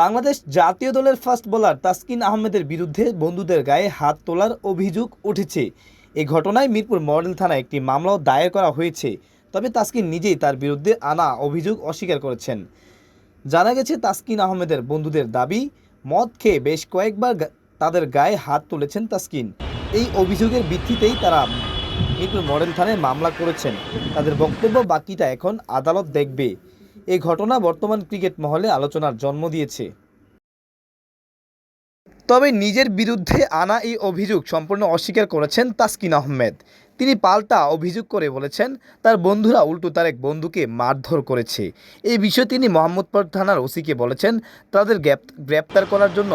বাংলাদেশ জাতীয় দলের fast bowler Taskin আহমেদের বিরুদ্ধে বন্ধুদের গায়ে হাত তোলার অভিযোগ উঠেছে। এই ঘটনায় মিরপুর মডেল থানায় একটি মামলাও দায়ের করা হয়েছে, তবে তাসকিন নিজেই তার বিরুদ্ধে আনা অভিযোগ অস্বীকার করেছেন। জানা গেছে, তাসকিন আহমেদের বন্ধুদের দাবি, মদ খেয়ে বেশ কয়েকবার তাদের গায়ে হাত তুলেছেন তাসকিন। এই অভিযোগের ভিত্তিতেই তারা মিরপুর মডেল থানায় মামলা করেছেন। তাদের বক্তব্য বাকিটা এখন আদালত দেখবে। এই ঘটনা বর্তমান ক্রিকেট মহলে আলোচনার জন্ম দিয়েছে। তবে নিজের বিরুদ্ধে আনা এই অভিযোগ সম্পূর্ণ অস্বীকার করেছেন তাসকিন আহমেদ। তিনি পাল্টা অভিযোগ করে বলেছেন, তার বন্ধুরা উল্টো তার এক বন্ধুকে মারধর করেছে। এই বিষয়ে তিনি মোহাম্মদপুর থানার ওসিকে বলেছেন, তাদের গ্রেপ্তার করার জন্য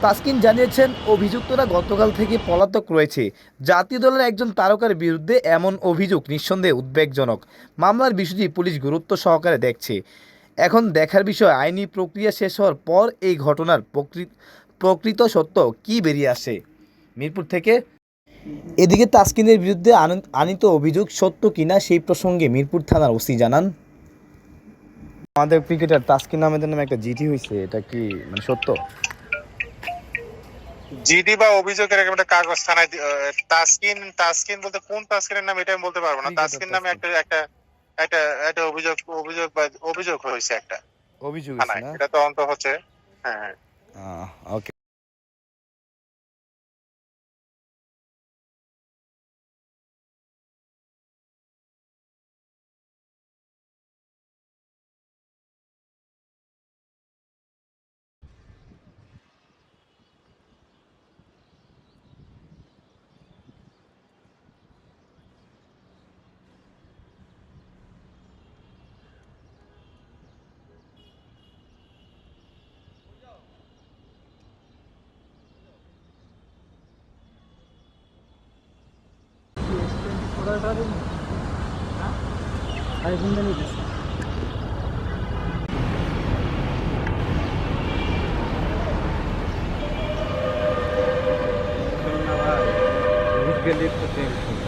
তাসকিন জানিয়েছেন, অভিযুক্তরা গতকাল থেকে পলাতক রয়েছে। জাতীয় দলের একজন তারকার বিরুদ্ধে এমন অভিযোগ নিঃসন্দেহে উদ্বেগজনক। মামলার বিষয়টি পুলিশ গুরুত্ব সহকারে দেখছে। এখন দেখার বিষয়, আইনি প্রক্রিয়া শেষ হওয়ার পর এই ঘটনার প্রকৃত সত্য কি বেরিয়ে আসে? মিরপুর থেকে এদিকে তাসকিনের বিরুদ্ধে আন- আনিত অভিযোগ সত্য কিনা সেই প্রসঙ্গে মিরপুর থানার ওসি জানান। আমাদের ক্রিকেটার তাসকিন আহমেদের নামে একটা জিটি হয়েছে এটা কি মানে সত্য? জিডি বা অভিযোগের এরকম একটা কাগজ থানায় তাসকিন তাসকিন বলতে কোন তাসকিনের নাম এটা আমি বলতে পারব না। তাসকিন নামে একটা একটা একটা একটা অভিযোগ অভিযোগ বা অভিযোগ হয়েছে একটা অভিযোগ এটা তো তদন্ত হচ্ছে। হ্যাঁ Buradan sağ değil mi? Ha? Hayır bundan iyi diyorsun. Gelip tutayım.